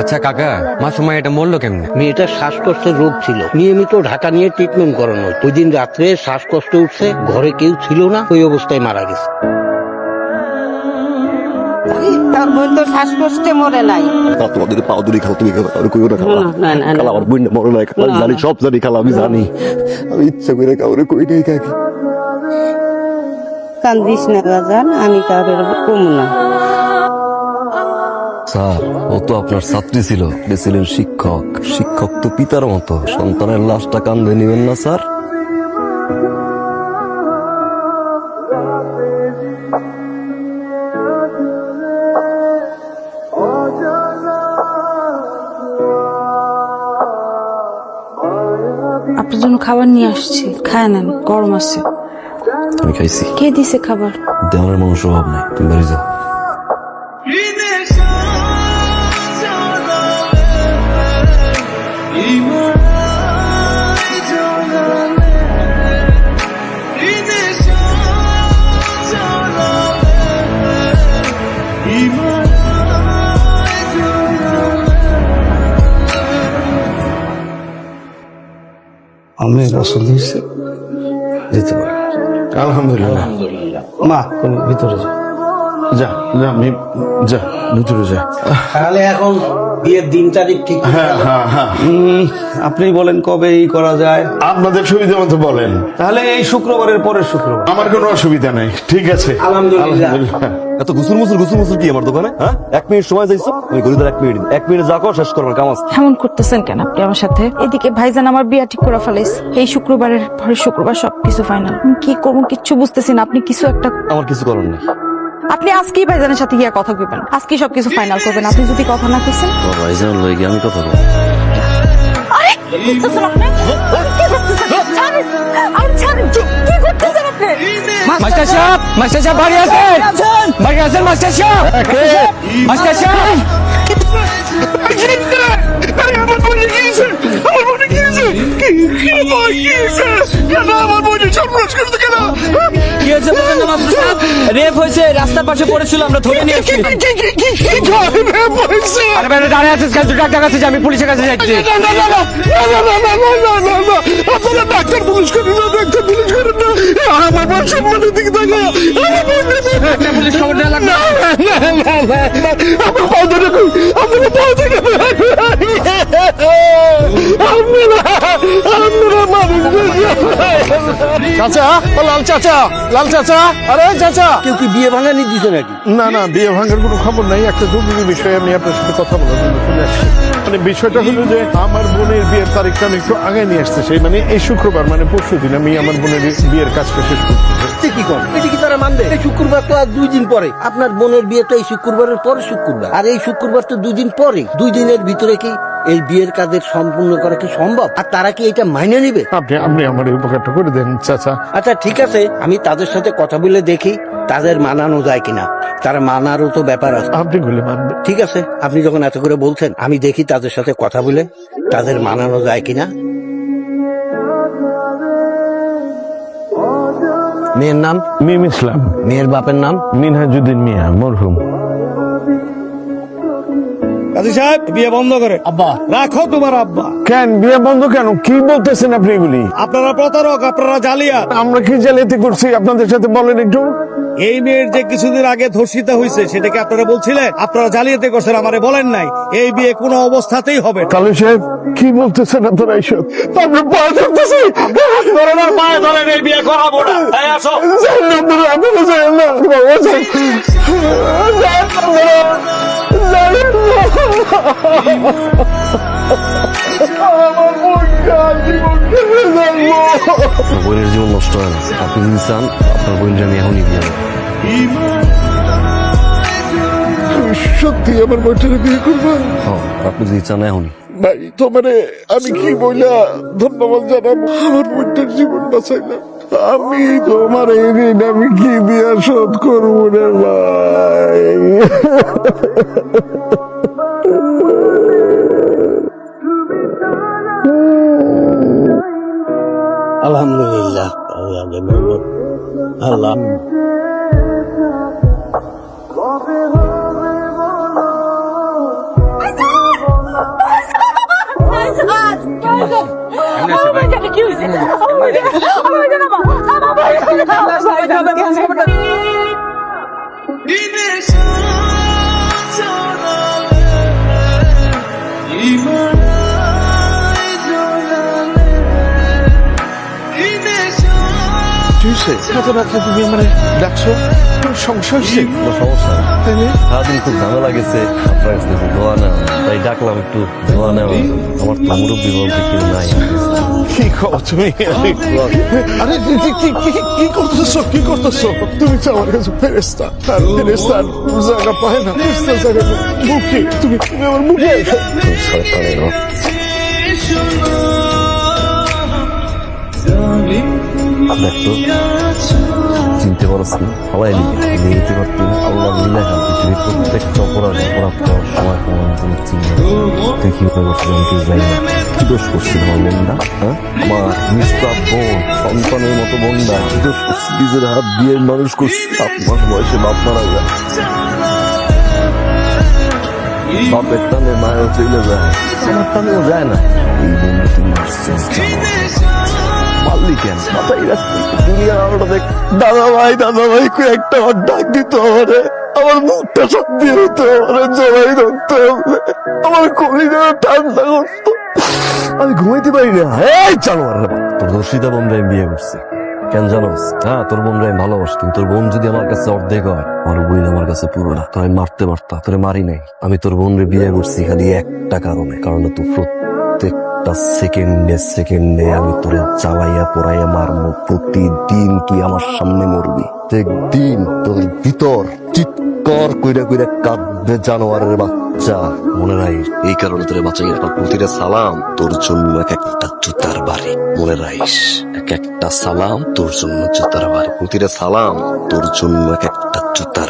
আচ্ছা কাকা মা সময় এটা মরলো কেমনে? মেয়েটার শ্বাসকষ্টের রোগ ছিল। নিয়মিত ঢাকা নিয়ে ট্রিটমেন্ট করানো। ওই দিন রাত্রে শ্বাসকষ্ট উঠছে ঘরে কেউ ছিল না ওই অবস্থায় মারা গেছে। তার বোন তো শ্বাসকষ্টে মরে নাই। তোমাদের পাও দুলি খাও তুমি কইও না খালা না, না, না, না। খালা আমার বোন মরে নাই খালা আমি জানি সব জানি খালা আমি জানি। আমি ইচ্ছা করে কাউরে কই নাই কাকি। কান্দিস না বাজান আমি কারোর কমু না। স্যার ও তো আপনার ছাত্রী ছিল আপনি ছিলেন শিক্ষক। শিক্ষক তো পিতার মতো সন্তানের লাশটা কান্দে নেবেন না স্যার? আপনার জন্য খাবার নিয়ে আসছি খায় নেন গরম আছে। আমি খাইছি কে দিছে খাবার? দেওয়ানের মানুষ অভাব নাই তুমি বাড়ি যাও। আমি পছন্দ হয়েছে যেতে পারি। আলহামদুলিল্লাহ। মা তুমি ভিতরে যাও। যা যা আমি যা ভিতরে যা। তাহলে এখন বিয়ের দিন তারিখ ঠিক হ্যাঁ হ্যাঁ হ্যাঁ। আপনি বলেন কবে এই করা যায়? আপনাদের সুবিধা মতো বলেন। তাহলে এই শুক্রবারের পরের শুক্রবার। আমার কোনো অসুবিধা নাই ঠিক আছে। আলহামদুলিল্লাহ। এত গুসুর মুসুর গুসুর মুসুর কি আমার দোকানে? হ্যাঁ? এক মিনিট সময় যাইছো আমি গরিবের এক মিনিট। এক মিনিট যা কর শেষ করবার কাম আছে। এমন করতেছেন কেন আপনি আমার সাথে? এদিকে ভাইজান আমার বিয়া ঠিক করে ফেলাইছে। এই শুক্রবারের পরে শুক্রবার সবকিছু ফাইনাল কি করব? কিচ্ছু বুঝতেছি না। আপনি কিছু একটা আমার কিছু করার নেই। আপনি আজকেই ভাইজানের সাথে গিয়ে কথা কইবেন। আজকেই সবকিছু ফাইনাল করবেন। আপনি যদি কথা না কইছেন। তোমার ভাইজান লই গিয়ে আমি কথা বলব। আরে কি করতেছেন আপনি? কি করতেছেন ছাড়েন আর ছাড়েন কি কি করতেছেন আপনি? মাস্টার সাহেব মাস্টার সাহেব বাড়ি আছেন। বাড়ি আছেন মাস্টার সাহেব? মাস্টার সাহেব? কি হয়েছে না মাস্টার সাহেব রেপ হয়েছে রাস্তার পাশে পড়েছিল আমরা ধরে নিয়ে এসেছি আরে বেটা দাঁড়িয়ে আছিস কেন তুই ডাক্তার কাছে যা, আমি পুলিশের কাছে যাচ্ছি ডাক্তার পুলিশ করেন না ডাক্তার পুলিশ করেন না আমার বোন সম্মানের দিকে বোন পুলিশ খবর দেওয়া লাগবে আমার পাও ধরে কই পাও চাচা ও লাল চাচা লাল চাচা আরে চাচা। কেউ কি বিয়ে ভাঙানি দিছে নাকি? না না বিয়ে ভাঙার কোনো খবর নাই। একটা জরুরি বিষয়ে আমি আপনার সাথে কথা বলার জন্য চলে আসছি। মানে বিষয়টা হলো যে আমার বোনের বিয়ের তারিখটা আমি একটু আগে নিয়ে আসতে চাই। মানে এই শুক্রবার মানে পরশু দিন আমি আমার বোনের বিয়ের কাজটা শেষ করতে কি কর? এটা কি তারা মানবে? এই শুক্রবার তো আর দুই দিন পরে। আপনার বোনের বিয়ে তো এই শুক্রবারের পরে শুক্রবার। আর এই শুক্রবার তো দুই দিন পরে। দুই দিনের ভিতরে কি এই বিয়ের কাজের সম্পূর্ণ করা কি সম্ভব? আর তারা কি এটা মাইনে নিবে? আপনি আপনি আমার এই উপকারটা করে দেন চাচা। আচ্ছা ঠিক আছে আমি তাদের সাথে কথা বলে দেখি তাদের মানানো যায় কিনা। তারা মানারও তো ব্যাপার আছে। আপনি গুলি মানবেন ঠিক আছে আপনি যখন এত করে বলছেন আমি দেখি তাদের সাথে কথা বলে তাদের মানানো যায় কিনা। মেয়ের নাম? মিম ইসলাম। মেয়ের বাপের নাম? মিনহাজুদ্দিন মিয়া মরহুম। কাজী সাহেব বিয়ে বন্ধ করে। আব্বা। রাখো তোমার আব্বা। কেন বিয়ে বন্ধ কেন? কি বলতেছেন আপনি এগুলি? আপনারা প্রতারক আপনারা জালিয়াত। আমরা কি জালিয়াতি করছি? আপনাদের সাথে বলেন একটু। এই মেয়ের যে কিছুদিন আগে ধর্ষিত হয়েছে সেটাকে আপনারা বলছিলেন? আপনারা জালিয়াতি করছেন আমারে বলেন নাই। এই বিয়ে কোনো অবস্থাতেই হবে। কালু সাহেব কি বলতেছেন আপনারা এইসব? আমরা পায়ে ধরতেছি। পায়ে ধরেন এই বিয়ে করাবো না। এই আসো। আপনারা, আপনারা যান না, বোনের জীবন নষ্ট হয় না। আপনি যদি চান আপনার বোনকে আমি এখনই বিয়ে সত্যি আমার বইটারে বিয়ে করব? হ্যাঁ আপনি যদি চান এখনই। ভাই তোমারে আমি কি বইলা ধন্যবাদ জানাব? আমার বইটার জীবন বাঁচাইলাম। আমি তোমার এই ঋণ আমি কি দিয়া শোধ করব রে ভাই? আলহামদুলিল্লাহ আল্লাহ। দিনের কি হয়েছে এত রাত্রে তুমি আমার ডাকছো? সমস্যা কোনো সমস্যা। তাই না? সারাদিন খুব ঝামেলা গেছে আপনার কাছে একটু দোয়া নেওয়া তাই ডাকলাম একটু দোয়া নেওয়া আমার তো মুরব্বী বলতে কেউ নাই। কি খবর তুমি? আরে কি- করতেছো? কি করতেছো? তুমি তো আমার কাছে ফেরেস্তা আর ফেরেস্তা জায়গা পায় না। ফেরেস্তা জায়গা মুখে তুমি তুমি আমার মুখে শয়তানের তো চিনতে পারছ, সবাই লিখে নিতে পারতি আল্লাহ মিলে পৃথিবীর প্রত্যেকটা অপরাধ অপরাধ করার সময় চিনি তুই কি করে করছিস আমি না। কি দোষ করছিল আমার বোনটা হ্যাঁ? আমার নিষ্পাপ বোন সন্তানের মতো বোনটা কি দোষ করছি নিজের হাত দিয়ে মানুষ করছি মাস বয়সে বাপ মারা যায়। বাপের টানে মায়ের চলে যায়। আমার টানেও যায় না। এই বন্ধু, তুমি মারলি কেন মাথায় দুনিয়ার আলোটা দাদা ভাই দাদা ভাই, কই একটা আমার ডাক দিত আমারে আমার মুখটা সব দিয়ে হতো আমার জবাই ধরতো আমার কলিজা ঠান্ডা করতো। আমি ঘুমাইতে পারি না। এই জানোয়ার। তোর রশিদা বোনরা আমি বিয়ে করছি। কেন জানোস? হ্যাঁ তোর বোনরা আমি ভালোবাসি, কিন্তু তোর বোন যদি আমার কাছে অর্ধেক হয়, আমার বোন আমার কাছে পুরো না। তোর আমি মারতে পারতাম, তোরে মারি নাই। আমি তোর বোনরে বিয়ে করছি খালি একটা কারণে, কারণ তুই প্রত্যেকটা সেকেন্ডে সেকেন্ডে আমি তোরে জ্বালাইয়া পোড়াইয়া মারবো। প্রতিদিন কি আমার সামনে মরবি? প্রত্যেকদিন তোর ভিতর চিৎকার কইরা কইরা কাঁদবে জানোয়ারের বাচ্চা। মনে রাই এই কারণে তোরে বাঁচাই রাখা প্রতিটা সালাম তোর জন্য এক একটা জুতার বাড়ি। মনে রাইস এক একটা সালাম তোর জন্য জুতার বাড়ি। প্রতিটা সালাম তোর জন্য এক একটা জুতার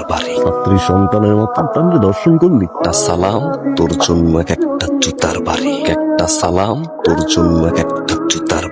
ছাত্রী সন্তানের মতো সন্তানকে দর্শন করলি। একটা সালাম, তোর জন্য এক একটা জুতার বাড়ি। এক একটা সালাম, তোর জন্য এক একটা জুতার